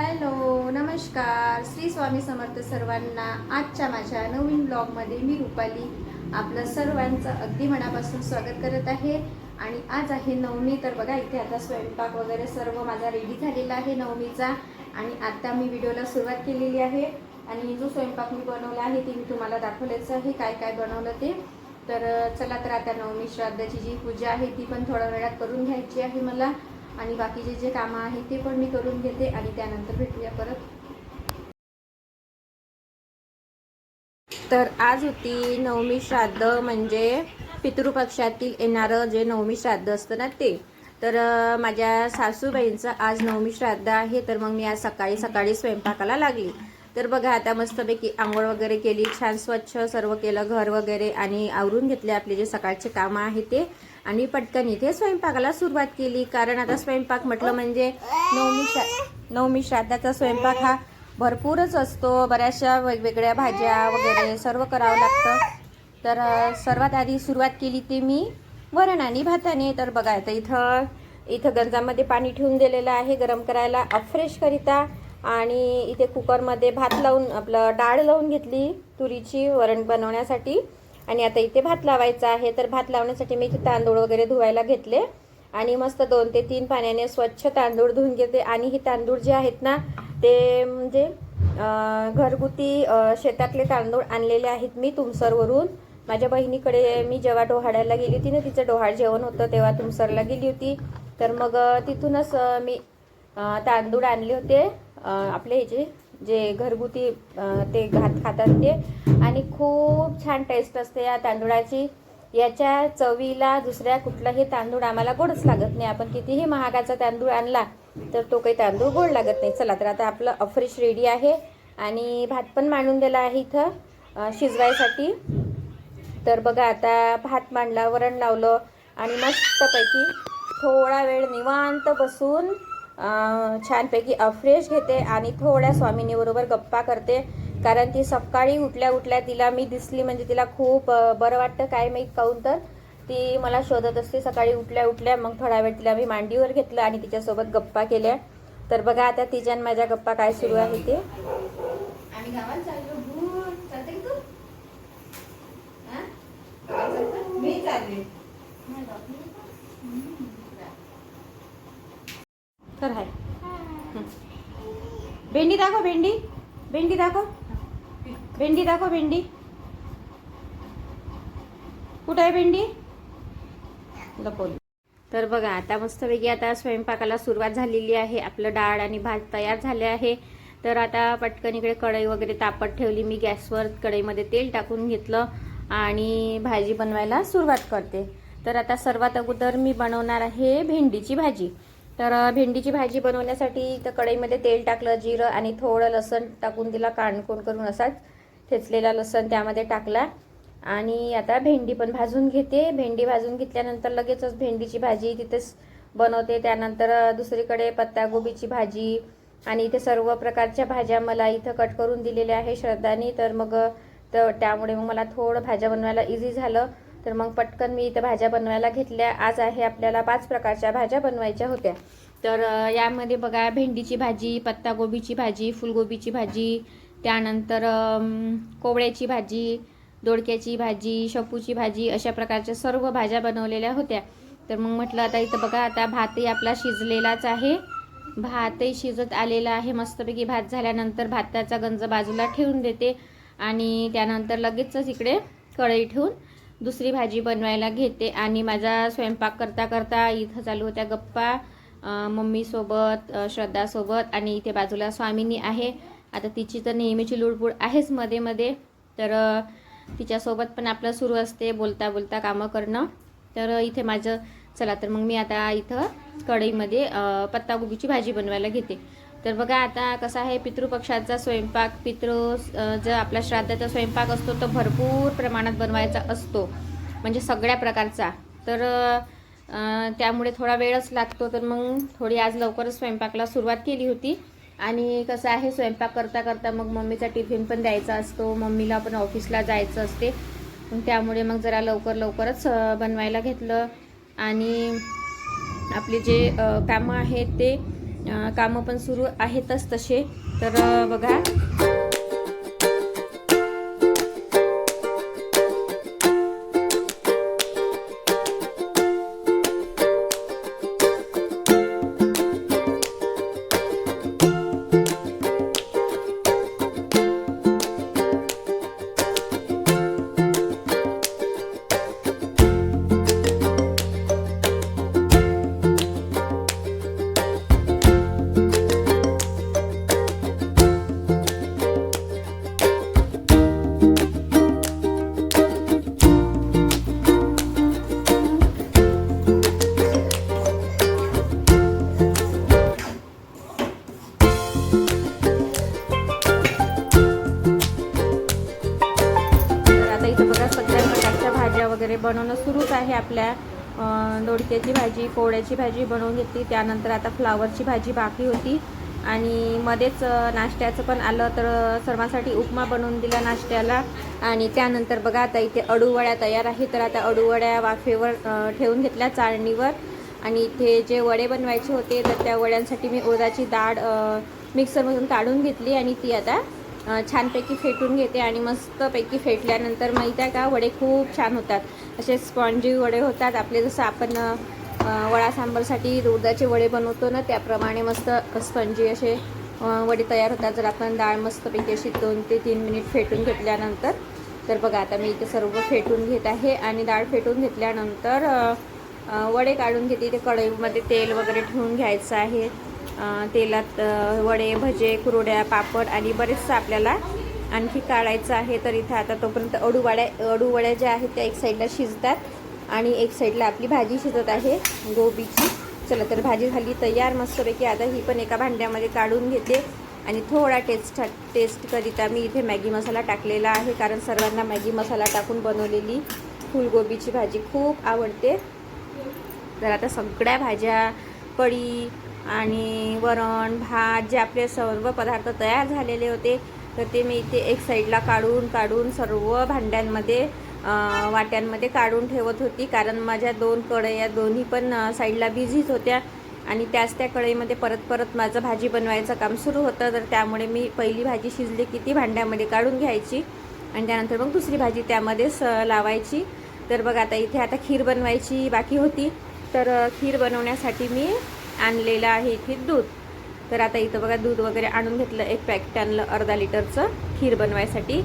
Hello नमस्कार. श्री स्वामी समर्थ सर्वांना आजच्या माझ्या नवीन ब्लॉगमध्ये मी रुपाली आपलं सर्वांचं अगदी मनापासून स्वागत करत आहे. आणि आज आहे नवमी तर बघा इथे आता स्वयंपाक वगैरे सर्व माझा रेडी झालेला आहे नवमीचा. आणि आता मी व्हिडिओला सुरुवात केलेली आहे. आणि जो स्वयंपाक मी बनवला आहे ते मी तुम्हाला दाखवल्याचं आहे काय काय बनवलं ते. तर चला तर आता नवमी श्राद्धाची जी पूजा आहे ती पण थोड्या वेळात करून घ्यायची आहे मला. आणि बाकीचे जे कामं आहेत ते पण मी करून घेते आणि त्यानंतर भेटूया परत. तर आज होती नवमी श्राद्ध म्हणजे पितृपक्षातील येणारं जे नवमी श्राद्ध असतं ना ते. तर माझ्या सासूबाईंचं आज नवमी श्राद्ध आहे तर मग मी आज सकाळी सकाळी स्वयंपाकाला लागली. तर बघा आता मस्तपैकी आंघोळ वगैरे केली छान स्वच्छ सर्व केलं घर वगैरे आणि आवरून घेतले आपले जे सकाळचे कामं आहे ते. आणि पटकन इथे स्वयंपाकाला सुरुवात केली. कारण आता स्वयंपाक म्हटलं म्हणजे नवमी श्रा नवमी श्राद्धाचा स्वयंपाक हा भरपूरच असतो. बऱ्याचशा वेगवेगळ्या भाज्या वगैरे सर्व करावं लागतं. तर सर्वात आधी सुरुवात केली ती मी वरण आणि भाताने. तर बघा आता इथं इथं गंजामध्ये पाणी ठेवून दिलेलं आहे गरम करायला अफ्रेशकरिता आणि इथे कुकरमध्ये भात लावून आपलं डाळ लावून घेतली तुरीची वरण बनवण्यासाठी. आणि आता इथे भात लावायचा आहे. तर भात लावण्यासाठी मी इथे तांदूळ वगैरे धुवायला घेतले. आणि मस्त दोन ते तीन पाण्याने स्वच्छ तांदूळ धुवून घेते. आणि हे तांदूळ जे आहेत ना ते म्हणजे घरगुती शेतातले तांदूळ आणलेले आहेत मी तुमसरवरून. माझ्या बहिणीकडे मी जेव्हा डोहाळ्याला गेली होती ना तिचं डोहाळ जेवण होतं तेव्हा तुमसरला गेली होती. तर मग तिथूनच मी तांदूळ आणले होते. आपले ह्याचे जे घरगुती ते घात खातात ते. आणि खूप छान टेस्ट असते या तांदूळाची. याच्या चवीला दुसऱ्या कुठलाही तांदूळ आम्हाला गोडच लागत नाही. आपण कितीही महागाचा तांदूळ आणला तर तो काही तांदूळ गोड लागत नाही. चला तर आता आपलं अफ्रेश रेडी आहे. आणि भात पण मांडून दिला आहे इथं शिजवायसाठी. तर बघा आता भात मांडला वरण लावलं. आणि मस्तपैकी थोडा वेळ निवांत बसून छानपैकी अफ्रेश घेते आणि थोड्या स्वामिनीबरोबर गप्पा करते. कारण ती सकाळी उठल्या उठल्या तिला मी दिसली म्हणजे तिला खूप बरं वाटतं काय माहीत काहून तर. ती मला शोधत असते सकाळी उठल्या उठल्या. मग थोडा वेळ तिला मी मांडीवर घेतलं आणि तिच्यासोबत गप्पा केल्या. तर बघा आता तिच्या माझ्या गप्पा काय सुरू आहे ते. चालते? मी चालले. तर आहे. भेंडी दाखव भेंडी. भेंडी दाखव. भेंडी दाखव भेंडी. कुठं आहे भेंडी? लपवली तर बघा आता मस्तपैकी आता स्वयंपाकाला सुरुवात झालेली आहे. आपलं डाळ आणि भात तयार झाले आहे. तर आता पटकन इकडे कढई वगैरे तापत ठेवली. मी गॅसवर कढईमध्ये तेल टाकून घेतलं आणि भाजी बनवायला सुरुवात करते. तर आता सर्वात अगोदर मी बनवणार आहे भेंडीची भाजी. तर भेंडीची भाजी बनवण्यासाठी तर कढईमध्ये तेल टाकलं जिरं आणि थोडं लसण टाकून दिला काणकोण करून असाच ठेचलेला लसण त्यामध्ये टाकला. आणि आता भेंडी पण भाजून घेते. भेंडी भाजून घेतल्यानंतर लगेचच भेंडीची भाजी तिथेच बनवते. त्यानंतर दुसरीकडे पत्तागोबीची भाजी आणि इथे सर्व प्रकारच्या भाज्या मला इथं कट करून दिलेल्या आहे श्रद्धानी. तर मग तर त्यामुळे मग मला थोडं भाज्या बनवायला इझी झालं. तर मग पटकन मी इथं भाज्या बनवायला घेतल्या. आज आहे आपल्याला पाच प्रकारच्या भाज्या बनवायच्या होत्या. तर यामध्ये बघा भेंडीची भाजी पत्तागोबीची भाजी फुलगोबीची भाजी त्यानंतर कोवळ्याची भाजी दोडक्याची भाजी शेपूची भाजी अशा प्रकारच्या सर्व भाज्या बनवलेल्या होत्या. तर मग म्हटलं आता इथं बघा आता भातही आपला शिजलेलाच आहे. भातही शिजत आलेला आहे. मस्तपैकी भात झाल्यानंतर भाताचा गंज बाजूला ठेवून देते आणि त्यानंतर लगेचच इकडे कढई ठेवून दुसरी भाजी बनवायला घेते आणि माझा स्वयंपाक करता करता इथं चालू होत्या गप्पा मम्मीसोबत श्रद्धासोबत आणि इथे बाजूला स्वामिनी आहे. आता तिची तर नेहमीची लुडबुड आहेच मध्ये मध्ये. तर तिच्यासोबत पण आपलं सुरू असते बोलता बोलता कामं करणं. तर इथे माझं चला तर मग मी आता इथं कढईमध्ये पत्तागोबीची भाजी बनवायला घेते. तर बघा आता कसा आहे पितृपक्षाचा स्वयंपाक. पितृ जर आपला श्राद्धाचा स्वयंपाक असतो तो भरपूर प्रमाणात बनवायचा असतो म्हणजे सगळ्या प्रकारचा. तर त्यामुळे थोडा वेळच लागतो तर मग थोडी आज लवकरच स्वयंपाकला सुरुवात केली होती. आणि कसं आहे स्वयंपाक करता करता मग मम्मीचा टिफिन पण द्यायचा असतो मम्मीला पण ऑफिसला जायचं असते. त्यामुळे मग जरा लवकर लवकरच बनवायला घेतलं. आणि आपले जे कामं आहेत ते कामं पण सुरू आहेतच तसे. तर बघा वगैरे बनवणं सुरूच आहे आपल्या दोडक्याची भाजी पोळ्याची भाजी बनवून घेतली. त्यानंतर आता फ्लावरची भाजी बाकी होती. आणि मध्येच नाश्त्याचं पण आलं तर सर्वांसाठी उपमा बनवून दिला नाश्त्याला. आणि त्यानंतर बघा आता इथे अडूवड्या तयार आहे तर आता अडूवड्या वाफेवर ठेवून घेतल्या चाळणीवर. आणि इथे जे वडे बनवायचे होते तर त्या वड्यांसाठी मी उदाची डाळ मिक्सरमधून काढून घेतली. आणि ती आता छानपैकी फेटून घेते आणि मस्तपैकी फेटल्यानंतर माहीत आहे का वडे खूप छान होतात. असे स्पॉन्जी वडे होतात. आपले जसं आपण वडा सांबरसाठी उडदाचे वडे बनवतो ना त्याप्रमाणे मस्त स्पंजी असे वडे तयार होतात. जर आपण डाळ मस्तपैकी अशी दोन ते तीन मिनिट फेटून घेतल्यानंतर तर बघा आता मी इथे सर्व फेटून घेत आहे आणि डाळ फेटून घेतल्यानंतर वडे काढून घेते. ते कढईमध्ये तेल वगैरे ठेवून घ्यायचं आहे. तेलात वडे भजे कुरड्या पापड आणि बरेचसं आपल्याला आणखी काढायचं आहे. तर इथं आता तोपर्यंत अडूवड्या अडूवड्या ज्या आहेत त्या एक साईडला शिजतात आणि एक साईडला आपली भाजी शिजत आहे गोबीची. चला तर भाजी झाली तयार मस्तपैकी. आता ही पण एका भांड्यामध्ये काढून घेते आणि थोडा टेस्ट टेस्टकरिता मी इथे मॅगी मसाला टाकलेला आहे. कारण सर्वांना मॅगी मसाला टाकून बनवलेली फुलगोबीची भाजी खूप आवडते. तर आता सगळ्या भाज्या कढी आणि वरण भात जे आपले सर्व पदार्थ तयार झालेले होते तर ते मी इथे एक साईडला काढून काढून सर्व भांड्यांमध्ये वाट्यांमध्ये काढून ठेवत होती. कारण माझ्या दोन कढया दोन्ही पण साईडला बिझीच होत्या. आणि त्याच त्या कढईमध्ये परत परत माझं भाजी बनवायचं काम सुरू होतं. तर त्यामुळे मी पहिली भाजी शिजली की ती भांड्यामध्ये काढून घ्यायची. आणि त्यानंतर मग दुसरी भाजी त्यामध्येच लावायची. तर बघा आता इथे आता खीर बनवायची बाकी होती. तर खीर बनवण्यासाठी मी आणलेलं आहे इथे दूध. तर आता इथं बघा दूध वगैरे आणून घेतलं एक पॅकेट आणलं अर्धा लिटरचं खीर बनवायसाठी.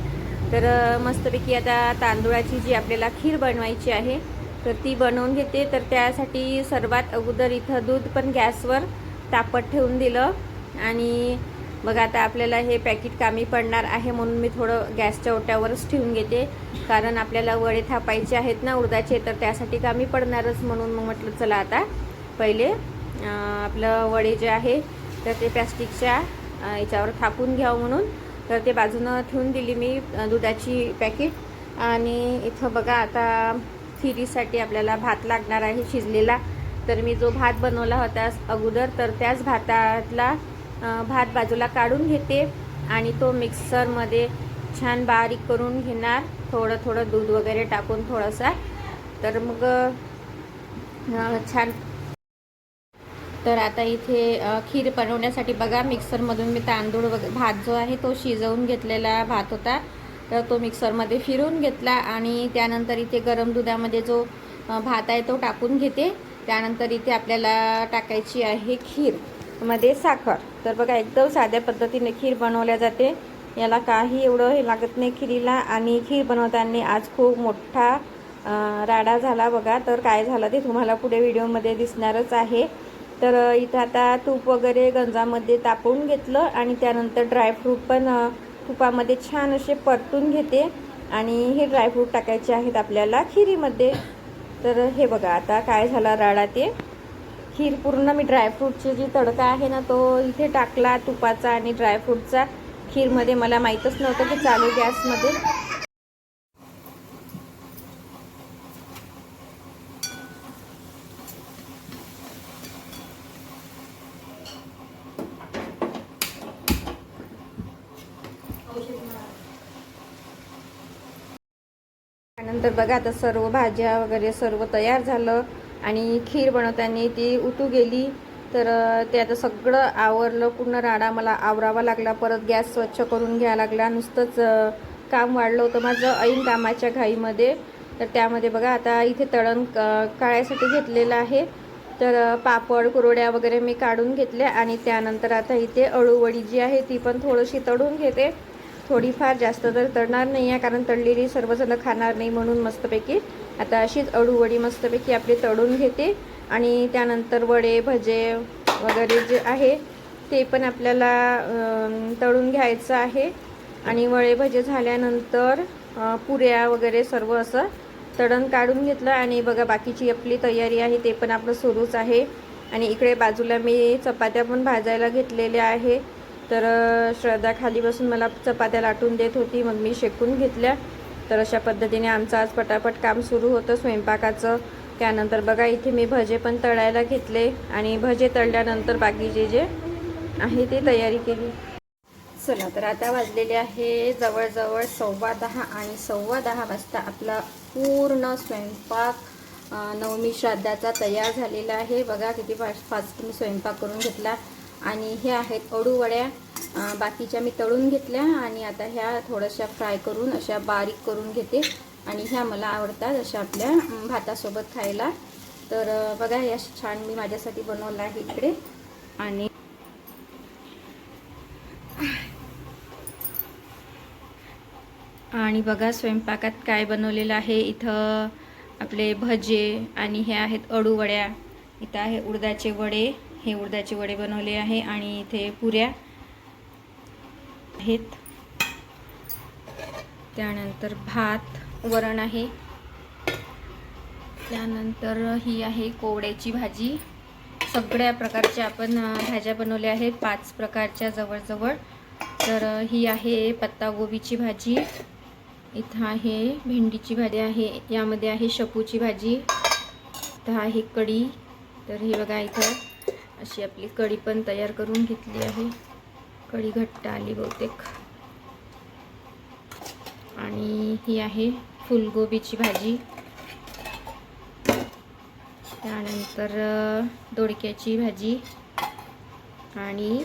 तर मस्तपैकी आता तांदूळाची जी आपल्याला खीर बनवायची आहे तर ती बनवून घेते. तर त्यासाठी सर्वात अगोदर इथं दूध पण गॅसवर तापत ठेवून दिलं. आणि बघा आता आपल्याला हे पॅकेट कामी पडणार आहे म्हणून मी थोडं गॅसच्या ओट्यावरच ठेवून घेते. कारण आपल्याला वडे थापायचे आहेत ना उडदाचे तर त्यासाठी कामी पडणारच म्हणून मग म्हटलं चला आता पहिले आपलं वडे जे आहे तर ते प्लॅस्टिकच्या याच्यावर थापून घ्यावं म्हणून. तर ते बाजूनं ठेवून दिली मी दुधाची पॅकेट. आणि इथं बघा आता फिरीसाठी आपल्याला भात लागणार आहे शिजलेला. तर मी जो भात बनवला होता अगोदर तर त्याच भातातला भात बाजूला काढून घेते आणि तो मिक्सरमध्ये छान बारीक करून घेणार. थोडं थोडं दूध वगैरे टाकून थोडासा. तर मग छान. तर आता इथे खीर बनवण्यासाठी बघा मिक्सरमधून मी तांदूळ वगैरे भात जो आहे तो शिजवून घेतलेला भात होता. तर तो मिक्सरमध्ये फिरवून घेतला आणि त्यानंतर इथे गरम दुधामध्ये जो भात आहे तो टाकून घेते. त्यानंतर इथे आपल्याला टाकायची आहे खीरमध्ये साखर. तर बघा एकदम साध्या पद्धतीने खीर बनवल्या जाते. याला काही एवढं हे लागत नाही खिरीला आणि खीर बनवताना आज खूप मोठा राडा झाला बघा. तर काय झालं ते तुम्हाला पुढे व्हिडिओमध्ये दिसणारच आहे. तर इथं आता तूप वगैरे गंजामध्ये तापवून घेतलं आणि त्यानंतर ड्रायफ्रूट पण तुपामध्ये छान असे परतून घेते. आणि हे ड्रायफ्रूट टाकायचे आहेत आपल्याला खिरीमध्ये. तर हे बघा आता काय झाला राडा ते. खीर पूर्ण मी ड्रायफ्रूटची जी तडका आहे ना तो इथे टाकला तुपाचा आणि ड्रायफ्रूटचा खीरमध्ये मला माहीतच नव्हतं की चालू गॅसमध्ये. त्यानंतर बघा आता सर्व भाज्या वगैरे सर्व तयार झालं. आणि खीर बनवताना ती उतू गेली तर ते आता सगळं आवरलं पूर्ण राडा मला आवरावा लागला परत गॅस स्वच्छ करून घ्यायला लागला नुसतंच काम वाढलं होतं माझं ऐन कामाच्या घाईमध्ये. तर त्यामध्ये बघा आता इथे तळण क- घेतलेलं आहे. तर पापड कुरोड्या वगैरे मी काढून घेतल्या आणि त्यानंतर आता इथे अळूवडी जी आहे ती पण थोडीशी तळून घेते. थोडीफार जास्त तर तळणार नाही आहे कारण तळलेली सर्वजण खाणार नाही म्हणून मस्तपैकी आता अशीच अडूवडी मस्तपैकी आपली तळून घेते. आणि त्यानंतर वडे भजे वगैरे जे आहे ते पण आपल्याला तळून घ्यायचं आहे. आणि वडे भजे झाल्यानंतर पुऱ्या वगैरे सर्व असं तळण काढून घेतलं. आणि बघा बाकीची आपली तयारी आहे ते पण आपलं सुरूच आहे. आणि इकडे बाजूला मी चपात्या पण भाजायला घेतलेल्या आहे. तर श्रद्धा खाली बसून मला चपात्या लाटून देत होती मग मी शेकून घेतल्या. तर अशा पद्धतीने आमचं आज पटापट काम सुरू होतं स्वयंपाकाचं. त्यानंतर बघा इथे मी भजे पण तळायला घेतले आणि भजे तळल्यानंतर बाकीचे जे आहे ते तयारी केली. चला तर आता वाजलेले आहे जवळजवळ सव्वा दहा आणि सव्वा दहा वाजता आपला पूर्ण स्वयंपाक नवमी श्राद्धाचा तयार झालेला आहे. बघा किती फास्ट फास्ट मी स्वयंपाक करून घेतला. आणि हे आहेत अडूवड्या. बाकीच्या मी तळून घेतल्या आणि आता ह्या थोड्याशा फ्राय करून अशा बारीक करून घेते. आणि ह्या मला आवडतात अशा आपल्या भातासोबत खायला. तर बघा या छान मी माझ्यासाठी बनवलं आहे इकडे. आणि आणि बघा स्वयंपाकात काय बनवलेलं आहे? इथं आपले भजे आणि हे आहेत अडूवड्या इथं आहे उडदाचे वडे. हे उडदाचे वडे बनवले आहे आणि इथे पुऱ्या. आहेत. त्यानंतर भात वरण आहे. त्यानंतर ही आहे कोवड्याची भाजी. सगळ्या प्रकारच्या आपण भाज्या बनवल्या आहेत. पाच प्रकारच्या जवळजवळ. तर ही आहे पत्तागोबीची भाजी. इथं आहे भेंडीची भाजी आहे. यामध्ये आहे शपूची भाजी. इथं आहे कढी. तर हे बघा इथं अशी आपली कढी पण तयार करून घेतली आहे. कढी घट्ट आली बहुतेक. आणि ही आहे फुलगोबीची भाजी. त्यानंतर दोडक्याची भाजी. आणि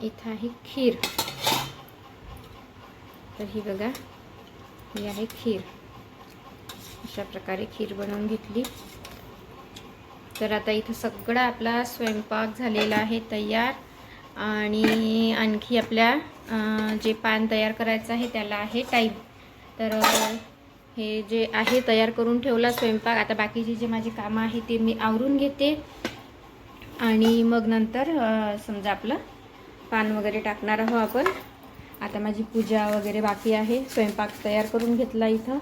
इथं आहे खीर. तर ही बघा ही आहे खीर. अशा प्रकारे खीर बनवून घेतली. तर आता इथं सगळा आपला स्वयंपाक झालेला आहे तयार. आणि आणखी आपल्या जे पान तयार करायचं आहे त्याला आहे टाईम. तर हे जे आहे तयार करून ठेवला स्वयंपाक. आता बाकीचे जे माझे कामं आहे ते मी आवरून घेते. आणि मग नंतर समजा आपलं पान वगैरे टाकणार आहो आपण. आता माझी पूजा वगैरे बाकी आहे. स्वयंपाक तयार करून घेतला इथं.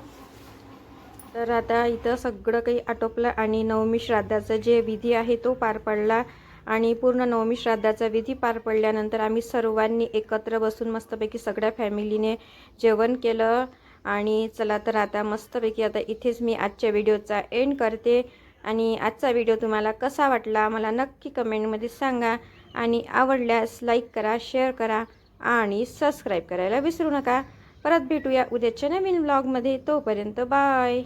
तर आता इथं सगळं काही आटोपलं आणि नवमी श्राद्धाचा जे विधी आहे तो पार पडला. आणि पूर्ण नवमी श्राद्धाचा विधी पार पडल्यानंतर आम्ही सर्वांनी एकत्र बसून मस्तपैकी सगळ्या फॅमिलीने जेवण केलं. आणि चला तर आता मस्तपैकी आता इथेच मी आजच्या व्हिडिओचा एंड करते. आणि आजचा व्हिडिओ तुम्हाला कसा वाटला मला नक्की कमेंटमध्ये सांगा. आणि आवडल्यास लाईक करा शेअर करा आणि सबस्क्राईब करायला विसरू नका. परत भेटूया उद्याच्या नवीन ब्लॉगमध्ये तोपर्यंत बाय